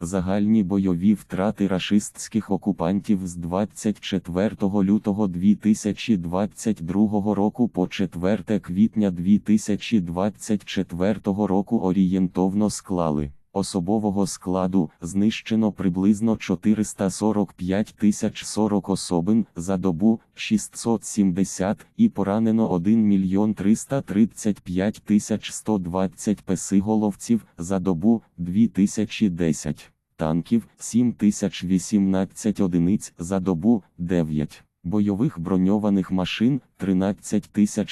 Загальні бойові втрати рашистських окупантів з 24 лютого 2022 року по 4 квітня 2024 року орієнтовно склали. Особового складу знищено приблизно 445 тисяч 40 особин за добу 670 і поранено 1 мільйон 335 тисяч 120 песиголовців за добу 2010, танків 7018 одиниць за добу 9. Бойових броньованих машин 13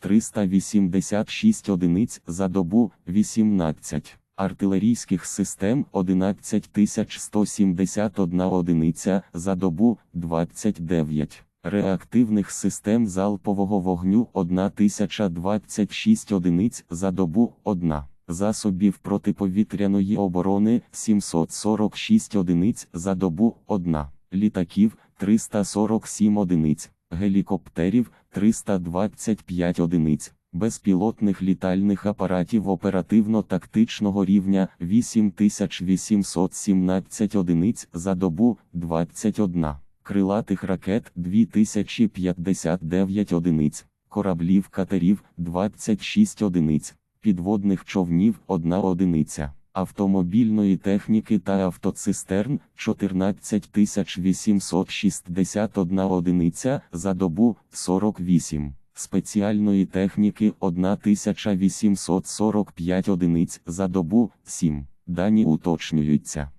386 одиниць за добу 18 артилерійських систем 11171 одиниця за добу 29, реактивних систем залпового вогню 1026 одиниць за добу 1, засобів протиповітряної оборони 746 одиниць за добу 1, літаків 347 одиниць, гелікоптерів 325 одиниць безпілотних літальних апаратів оперативно-тактичного рівня 8817 одиниць за добу 21, крилатих ракет 2059 одиниць, кораблів катерів 26 одиниць, підводних човнів 1 одиниця. Автомобільної техніки та автоцистерн 14861 одиниця за добу 48 спеціальної техніки 1845 одиниць за добу 7. Дані уточнюються.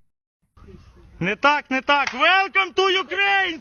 Не так, не так. Welcome to Ukraine,